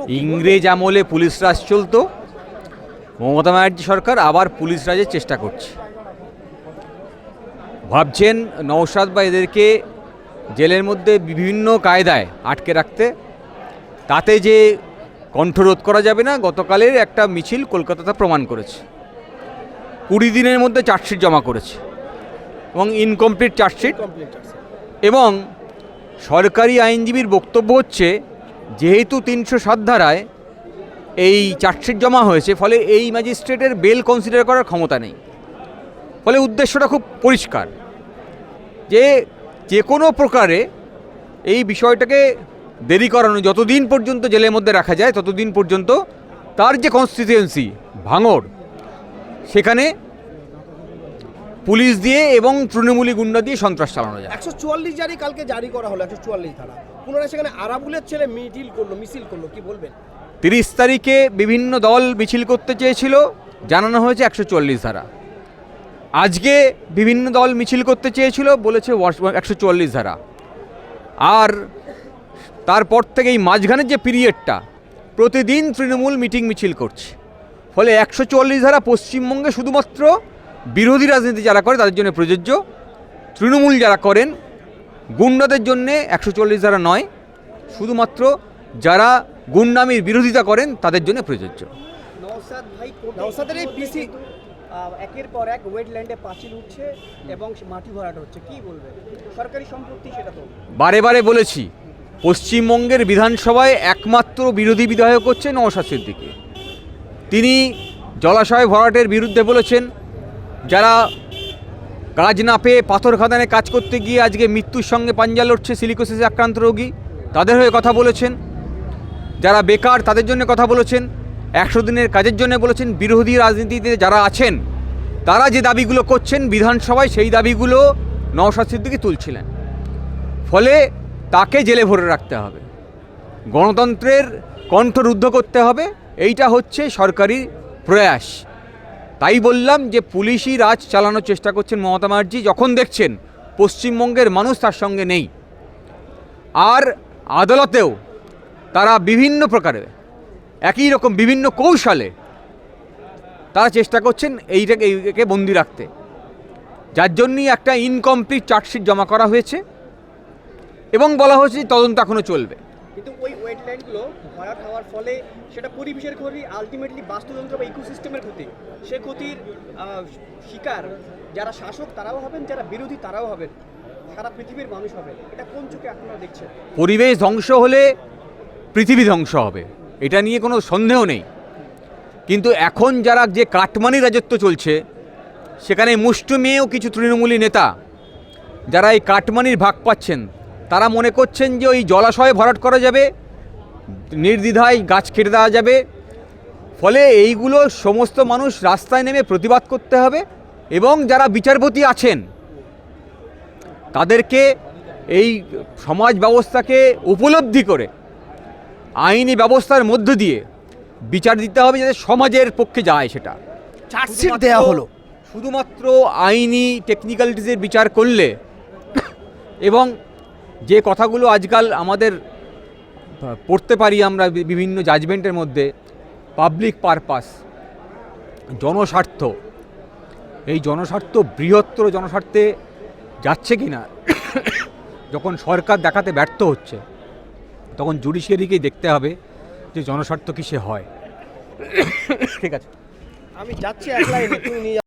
ইংরেজ আমলে পুলিশ রাজ চলতো। মমতা ব্যানার্জি সরকার আবার পুলিশ রাজের চেষ্টা করছে। ভাবছেন নৌসাদ বা এদেরকে জেলের মধ্যে বিভিন্ন কায়দায় আটকে রাখতে। তাতে যে কণ্ঠরোধ করা যাবে না গতকালের একটা মিছিল কলকাতাতে প্রমাণ করেছে। কুড়ি দিনের মধ্যে চার্জশিট জমা করেছে এবং ইনকমপ্লিট চার্জশিট। এবং সরকারি আইনজীবীর বক্তব্য হচ্ছে যেহেতু তিনশো সাত ধারায় এই চার্জশিট জমা হয়েছে, ফলে এই ম্যাজিস্ট্রেটের বেল কনসিডার করার ক্ষমতা নেই। ফলে উদ্দেশ্যটা খুব পরিষ্কার যে যে কোনো প্রকারে এই বিষয়টাকে দেরি করানো, যতদিন পর্যন্ত জেলের মধ্যে রাখা যায়, ততদিন পর্যন্ত তার যে কনস্টিটিউয়েন্সি ভাঙড়, সেখানে পুলিশ দিয়ে এবং তৃণমূলী গুন্ডা দিয়ে সন্ত্রাস চালানো যায়। একশো চুয়াল্লিশ জারি কালকে জারি করা হলো একশো চুয়াল্লিশ ধারা পুনরায় সেখানে আরাবুলের ছেলে মিটিল করল মিছিল করল কি বলবেন? তিরিশ তারিখে বিভিন্ন দল মিছিল করতে চেয়েছিল জানানো হয়েছে একশো চুয়াল্লিশ ধারা। আজকে বিভিন্ন দল মিছিল করতে চেয়েছিল বলেছে একশো চুয়াল্লিশ ধারা। আর তারপর থেকে এই মাঝখানের যে পিরিয়ডটা প্রতিদিন তৃণমূল মিটিং মিছিল করছে। ফলে একশো চুয়াল্লিশ ধারা পশ্চিমবঙ্গে শুধুমাত্র বিরোধী রাজনীতি যারা করে তাদের জন্য প্রযোজ্য। তৃণমূল যারা করেন গুন্ডাদের জন্যে একশো চল্লিশ ধারা নয়। শুধুমাত্র যারা গুন্ডামির বিরোধিতা করেন তাদের জন্য প্রযোজ্য। একের পর এক ওয়েটল্যান্ডে পাঁচিল উঠছে এবং মাটি ভরাট হচ্ছে। কি বলবেন? সরকারি সম্পত্তি সেটা তো। বারে বারে বলেছি পশ্চিমবঙ্গের বিধানসভায় একমাত্র বিরোধী বিধায়ক হচ্ছে নওশাদ সিদ্দিকী। তিনি জলাশয় ভরাটের বিরুদ্ধে বলেছেন যারা কাজ না পেয়ে পাথর খাদানে কাজ করতে গিয়ে আজকে মৃত্যুর সঙ্গে পাঞ্জা লড়ছে সিলিকোসিসে আক্রান্ত রোগী, তাদের হয়ে কথা বলেছেন। যারা বেকার, তাদের জন্য কথা বলেছেন। একশো দিনের কাজের জন্য বলেছেন। বিরোধী রাজনীতিতে যারা আছেন, তারা যে দাবিগুলো করছেন বিধানসভায়, সেই দাবিগুলো নওশাদ সিদ্দিকী তুলছিলেন। ফলে তাকে জেলে ভরে রাখতে হবে। গণতন্ত্রের কণ্ঠ রুদ্ধ করতে হবে। এইটা হচ্ছে সরকারি প্রয়াস। তাই বললাম যে পুলিশই রাজ চালানোর চেষ্টা করছেন মমতা ব্যানার্জি, যখন দেখছেন পশ্চিমবঙ্গের মানুষ তার সঙ্গে নেই। আর আদালতেও তারা বিভিন্ন প্রকারে একই রকম বিভিন্ন কৌশলে তারা চেষ্টা করছেন এইটাকে এইটাকে বন্দি রাখতে। যার জন্যই একটা ইনকমপ্লিট চার্জশিট জমা করা হয়েছে এবং বলা হয়েছে তদন্ত এখনও চলবে। ওয়েটল্যান্ডগুলো ভরাট হওয়ার ফলে সেটা পরিবেশের ক্ষতি আলটিমেটলি বাস্তুতন্ত্র বা ইকোসিস্টেমের ক্ষতি। সে ক্ষতির শিকার যারা শাসক তারাও হবেন, যারা বিরোধী তারাও হবেন। সারা পৃথিবীর মানুষ হবে। এটা কোন চোখে আপনারা দেখছেন? পরিবেশ ধ্বংস হলে পৃথিবী ধ্বংস হবে। এটা নিয়ে কোনো সন্দেহ নেই। কিন্তু এখন যারা যে কাটমানি রাজত্ব চলছে, সেখানে মুষ্টিমেয় কিছু তৃণমূলী নেতা, যারা এই কাটমানির ভাগ পাচ্ছেন, তারা মনে করছেন যে ওই জলাশয়ে ভরাট করা যাবে নির্দ্বিধায় গাছ কেটে দেওয়া যাবে। ফলে এইগুলো সমস্ত মানুষ রাস্তায় নেমে প্রতিবাদ করতে হবে এবং যারা বিচারপতি আছেন তাদেরকে এই সমাজ ব্যবস্থাকে উপলব্ধি করে আইনি ব্যবস্থার মধ্য দিয়ে বিচার দিতে হবে যাতে সমাজের পক্ষে যায় সেটা। চার্জশিট দেওয়া হলো। শুধুমাত্র আইনি টেকনিক্যালিটিসের বিচার করলে এবং যে কথাগুলো আজকাল আমাদের পড়তে পারি আমরা বিভিন্ন জাজমেন্টের মধ্যে। পাবলিক পারপাস জনস্বার্থ। এই জনস্বার্থ বৃহত্তর জনস্বার্থে যাচ্ছে কি না যখন সরকার দেখাতে ব্যর্থ হচ্ছে, তখন জুডিশিয়ারিকেই দেখতে হবে যে জনস্বার্থ কিসে হয়। ঠিক আছে। আমি যাচ্ছি